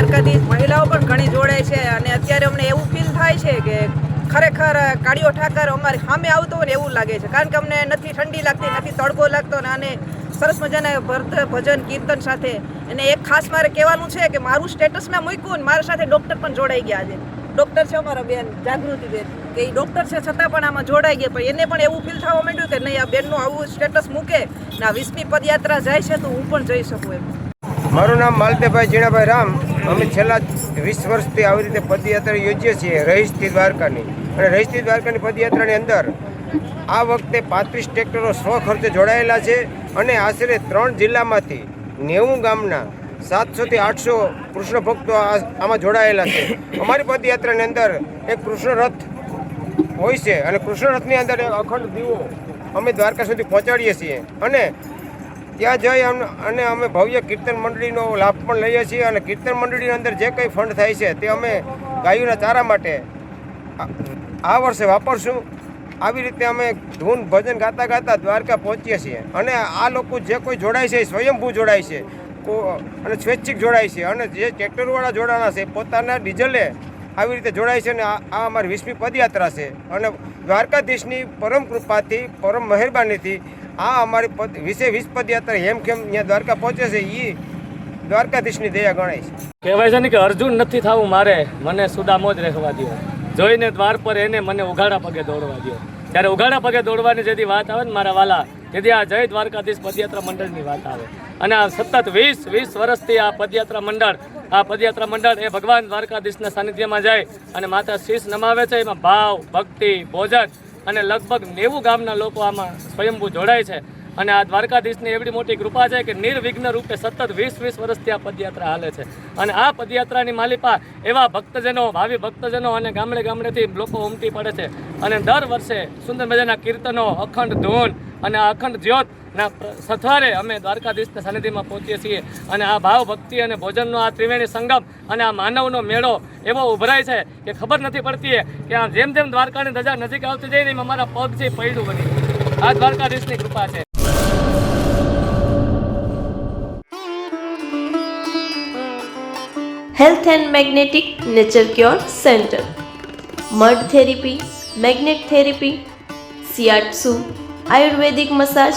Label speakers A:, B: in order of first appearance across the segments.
A: દ્વારકાધીશ મહિલાઓ પણ ઘણી જોડાય છે અને અત્યારે અમને એવું ફીલ થાય છે કે ખરેખર કાળીઓ ઠાકર અમારી સામે આવતો હોય ને એવું લાગે છે. કારણ કે અમને નથી ઠંડી લાગતી, નથી તડકો લાગતો ને અને સરસ મજાના ભરત ભજન, કીર્તન સાથે અને એક ખાસ મારે કહેવાનું છે કે મારું સ્ટેટસ મેં મૂક્યું ને મારા સાથે ડૉક્ટર પણ જોડાઈ ગયા છે. ડૉક્ટર છે અમારા બેન, જાગૃતિ બેન. કે એ ડૉક્ટર છે છતાં પણ આમાં જોડાઈ ગયા. પણ એને પણ એવું ફીલ થવા માંડ્યું કે નહીં, આ બેનનું આવું સ્ટેટસ મૂકે ને આ વીસમી પદયાત્રા જાય છે તો હું પણ જઈ શકું એમ.
B: મારું નામ માલતેભાઈ જીણાભાઈ રામ. અમે છેલ્લા વીસ વર્ષથી આવી રીતે પદયાત્રા યોજીએ છીએ રહીશથી દ્વારકાની. અને રહીશથી દ્વારકાની પદયાત્રાની અંદર આ વખતે પાંત્રીસ ટ્રેક્ટરો સ્વ ખર્ચે જોડાયેલા છે અને આશરે ત્રણ જિલ્લામાંથી નેવું ગામના સાતસોથી આઠસો કૃષ્ણ ભક્તો આમાં જોડાયેલા છે. અમારી પદયાત્રાની અંદર એક કૃષ્ણ રથ હોય છે અને કૃષ્ણ રથની અંદર અખંડ દીવો અમે દ્વારકા સુધી પહોંચાડીએ છીએ. અને ત્યાં જઈ અને અમે ભવ્ય કીર્તન મંડળીનો લાભ પણ લઈએ છીએ અને કીર્તન મંડળીની અંદર જે કંઈ ફંડ થાય છે તે અમે ગાયોના ચારા માટે આ- વર્ષે વાપરશું. આવી રીતે અમે ધૂન ભજન ગાતા ગાતા દ્વારકા પહોંચીએ છીએ. અને આ લોકો જે કોઈ જોડાય છે એ સ્વયંભૂ જોડાય છે. અને સ્વૈચ્છિક જોડાય છે. અને જે ટ્રેક્ટરવાળા જોડાણા છે પોતાના ડીઝલે આવી રીતે જોડાય છે અને આ અમારી વીસમી પદયાત્રા છે. અને દ્વારકાધીશની પરમ કૃપાથી, પરમ મહેરબાનીથી આ અમારી પદ વીસે પદયાત્રા હેમખેમ ત્યાં દ્વારકા પહોંચે છે એ દ્વારકાધીશની દયા ગણાય છે.
C: કહેવાય છે ને કે અર્જુન નથી થવું મારે, મને સુદામો જ રહેવા દો જોઈને દ્વાર પર એને મને ઉઘાડા પગે દોડવા દો ત્યારે ઉઘાડા પગે દોડવાની જેથી વાત આવે ને મારા વાલા, તેથી આ જય દ્વારકાધીશ પદયાત્રા મંડળની વાત આવે. અને આ સતત વીસ વીસ વર્ષથી આ પદયાત્રા મંડળ, આ પદયાત્રા મંડળ એ ભગવાન દ્વારકાધીશના સાનિધ્યમાં જાય અને માતા શીશ નમાવે છે. એમાં ભાવ, ભક્તિ, ભોજન અને લગભગ નેવું ગામના લોકો આમાં સ્વયંભૂ જોડાય છે. અને આ દ્વારકાધીશની એવડી મોટી કૃપા છે કે નિર્વિઘ્ન રૂપે સતત વીસ વીસ વર્ષથી આ પદયાત્રા હાલે છે. અને આ પદયાત્રાની માલિપા એવા ભક્તજનો, ભાવિ ભક્તજનો અને ગામડે ગામડેથી લોકો ઉમટી પડે છે. અને દર વર્ષે સુંદર મજાના કીર્તનો, અખંડ ધૂન અને અખંડ જ્યોતના પ્ર- સથવારે અમે દ્વારકાધીશના સાનિધ્યમાં પહોંચીએ છીએ અને આ ભાવ ભક્તિ અને ભોજનનો આ ત્રિવેણી સંગમ અને આ માનવનો મેળો એવો ઉભરાય છે કે ખબર નથી પડતી કે આ જેમ જેમ દ્વારકાની ધજા નજીક આવતી જઈને એમ અમારા પગ છે પૈડું બની આ દ્વારકાધીશની કૃપા છે.
D: Health and magnetic nature cure centre mud therapy magnet therapy shiatsu Ayurvedic massage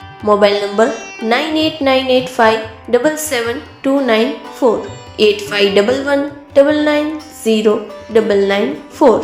D: Mobile number nine eight nine eight five double seven two nine four, eight five double one double nine zero double nine four.